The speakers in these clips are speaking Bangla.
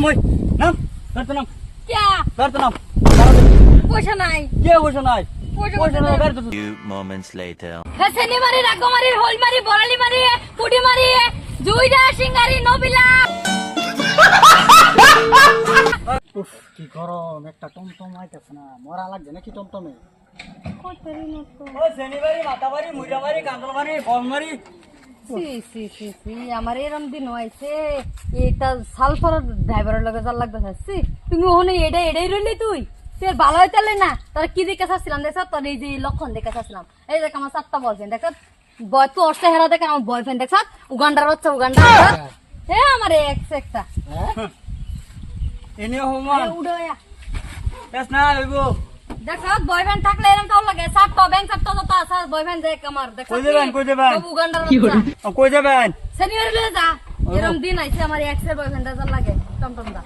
নাম ওই। নাম? ধরতে নাম? নাম? পয়সা নাই। কে পয়সা নাই? কোথায়? গাড়ি তো few moments later. হেসেনি মারি রাগো মারি হোল মারি বড়ালি মারি পুটি মারি জুইডা সিঙ্গারি নবিলা। উফ কি গরম একটা টমটম আইতেছে না মরা লাগছে নাকি টমটমে? ও শনিবারি মাতাবারি মুইরাবারি কান্দলবারি বলমারি সি সি সি সি আমার এরম দিন হয়েছে। এটা সালফার ড্রাইভারের লগে যার লাগতেছে। সি তুমি ওখানে এটাই এটাই রইলি তুই? আর ভালো হইতে না। তোর কি দেখে চাচ্ছিলাম দেখ তোর এই যে লক্ষণ দেখে চাচ্ছিলাম। এই দেখ আমার চারটা বয়ফ্রেন্ড দেখ বয় তোর চেহারা দেখে আমার বয়ফ্রেন্ড দেখ উগান্ডার হচ্ছে উগান্ডার হে আমার এক্স একটা। এনে হমান উড়াইয়া বেশ না হইবো। দেখ বয়ফ্রেন্ড থাকলে এরকম তাও লাগে? চারটা ব্যাংক সাত তো আছে বয়ফ্রেন্ড দেখ আমার দেখো কই যাবেন, কই যাবেন? উগান্ডার ও, কই যাবেন? সিনিয়র লয়ে যা। এরকম দিন আইছে আমার এক্সের বয়ফ্রেন্ড যার লাগে। টমটম দা।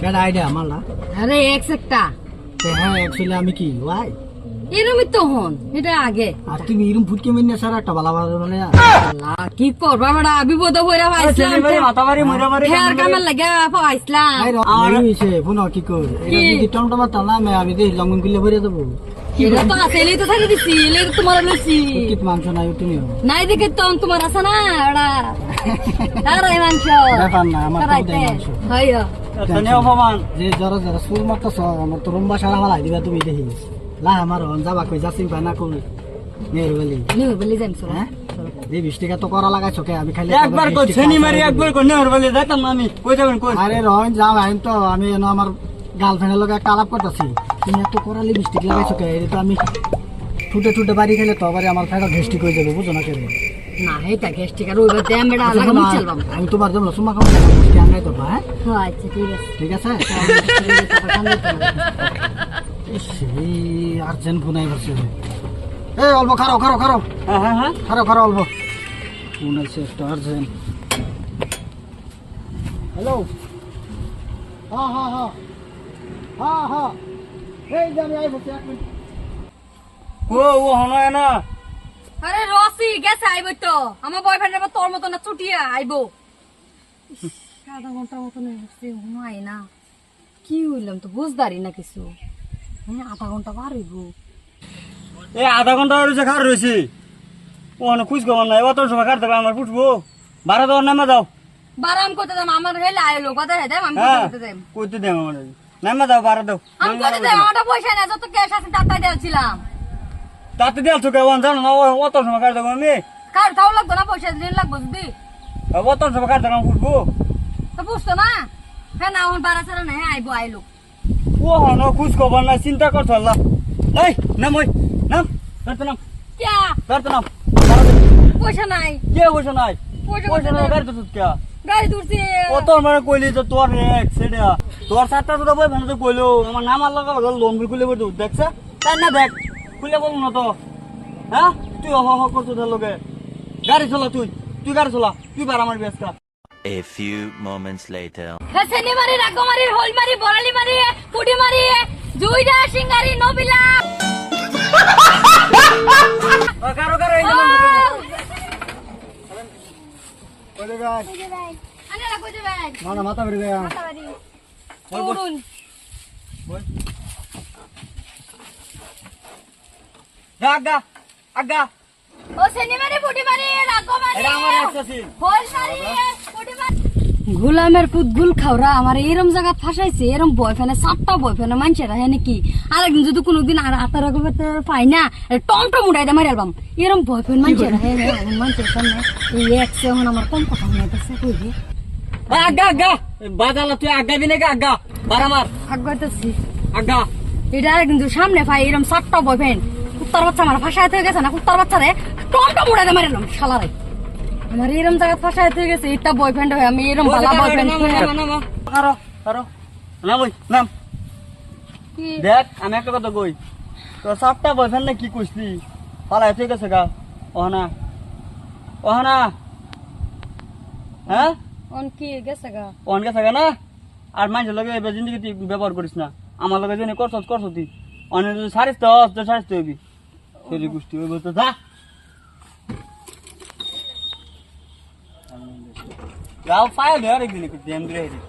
কেডা আইডিয়া মালা আরে এক্স একটা। তো হ্যাঁ অ্যাকচুয়ালি আমি কি ওয়াই? এরমই তো হন এটা আগে। আর তুমি এরম ফুটকে মিনে স্যার একটা বালা বালা মানে আল্লাহ, কি করবা বেটা বিপদ হইরা পাইছিলাম শনিবারি মাতাবারি মুইরাবারি হেয়ার কামের লাগে পাইছিলাম। আরে হইছে ফোন কি কর। এটা যদি টমটম তালা মে আমি দেই লঙ্গন গুলে ভরে দেবো। এটা তো আছে তো থাকি দিছি এলেই তো তোমার লইছি মাংস নাই তুমিও। নাই দেখে তো তোমার আছে না ওটা আরে মাংস। ব্যাপার না আমার তো মাংস? হইয়া অপমান। যে যারা যারা সুর মারতেছ আমার তো রুম্বা সারা মালাই দিবা তুমি দেখিস। লা আমার হন যাবা কই? যাচ্ছি না কই নের বলি। নিউ বলি যাইম সর হ্যাঁ? এই বিশ টাকা তো করা লাগাইছো কে? আমি খালি একবার কই শনিবারি একবার কই নেহর বলে যাইতাম আমি কই যাবেন কই? আরে রহন যাও আইন তো আমি এনে আমার গার্লফ্রেন্ডের লগে একটা আলাপ করতেছি। তুমি এত করালি মিস্টেক লাগাইছো কে? এটা তো আমি ঠুটে ঠুটে বাড়ি খেলে তো আবার আমার ফেটা ঘেস্টি করে দেবো বুঝো না কেন না এটা আমি তোমার জন্য সুমা খাব মিষ্টি তো হ্যাঁ? আচ্ছা ঠিক আছে। ঠিক আছে? সেই আর্জেন্ট ফোন আই এই অল্প খারো খারো খারো হ্যাঁ হ্যাঁ হ্যাঁ। খারো খারো অল্প। ফোন আইছে একটা আর্জেন্ট। হ্যালো হ্যাঁ হ্যাঁ হ্যাঁ হ্যাঁ হ্যাঁ এই যে আমি আই এক মিনিট। ও ও হনয় না। আরে রসি গেছে আইবো তো। আমার তোর মতো না ছুটিয়া আইবো। আধা ঘণ্টার মতন হচ্ছে না কি হইলাম তো বুঝদারি না কিছু। আধা ঘণ্টা হইব। এই আধা ঘণ্টা রয়েছে খার রয়েছে ও না খুঁজ খবর নাই। অত সময় কাটতে হবে আমার ফুটবো। বারো দেওয়ার নামে যাও। বারাম করতে দাম আমার হেলে আইলো কথা হে দেম আমি হ্যাঁ করতে দেম কইতে দেও আমার। নামে যাও বারো দাও। আমি করতে দেম আমারটা পয়সা না যত ক্যাশ আছে দিয়েছিলাম তাতে চোখে জানো না অত সময় কাটতে আমি কার তাও লাগতো না পয়সা দিন লাগবো যদি। অত সময় কাটতে না ফুটবো। তো বুঝতো না? হ্যাঁ না আমার বারা ছাড়া হ্যাঁ আইবো আইলো ও হন খুঁজ খবর নাই চিন্তা করছ আল্লাহ। এই নাম ওই নাম ধরতে নাম। ক্যা? ধরতে নাম। পয়সা নাই। কে বসে নাই? পয়সা নাই? গাড়ি তো তুই কে গাড়ি দূরছে ও তোর মানে কইলি যে তোর সেটা তোর সাতটা তো বই ভালো তো কইলো আমার নাম আল্লাহ কথা লোন বিল খুলে বই দেখছে? তাই না দেখ খুলে বল না তো। হ্যাঁ? তুই হ হ করছ তার লোকে। গাড়ি চলা তুই তুই গাড়ি চলা তুই বার আমার ব্যস্তা। A few moments later. হেসেনি মারি রাগো মারি হোল মারি বড়ালি মারি পুটি মারি জুইডা সিঙ্গারি নবিলা। কারও কারও এই ওরে ভাই আনে রাখো যে ব্যাগ মাথা মাথা বেরিয়ে গেলাম মাতাবাড়ি করুন আগা ও সেনি মারি পুটি মারি রাগো এটা আমার এক্সাসিন হোল মারি। পুটি মারি। গুলামের পুত গুল খাওরা আমার এরম জায়গা ফাঁসাইছে এরম বয়ফ্রেন্ডে সাতটা বয়ফ্রেন্ডে মানছে হ্যাঁ নাকি? আরেকদিন যদি কোনোদিন আর আতার পাই না টমটম উঠাই দে মারি আলবাম এরম বয়ফ্রেন্ড মানছে হ্যাঁ মানছে সামনে। এই একসে এখন আমার কম কথা মনে হইতেছে কইবে আগা আগা বাজালা তুই আগা দিনে আগা বার আমার আগাইতেছি আগা এটা কিন্তু সামনে পাই এরম সাতটা বয়ফ্রেন্ড কুত্তার বাচ্চা আমার হয়ে গেছে না কুত্তার বাচ্চা রে টমটম উড়াই দে মারিলাম শালারে। আমার এরম জায়গা ফাঁসায় হয়ে গেছে এটা বয়ফ্রেন্ড হয়ে আমি এরম ভালো বয়ফ্রেন্ড কারও নাম ওই নাম দেখ আমি একটা কথা কই। তোর সাতটা বয়ফ্রেন্ড না কি কইসলি পালাই ঠিক আছে গা। ওহনা ওহনা হ্যাঁ? অন কি গেছে গা। ওহন গেছে গা না? আর মানুষের লগে এবার জিন্দগি তুই ব্যবহার করিস না। আমার লগে যেন করছস করছ তুই। অনেক সারিস তো সারিস তো হবি। শরীর গোষ্ঠী হইব তো যা। গাল পায়ে ধরে একদিন একটু জ্যাম দিয়ে হেরি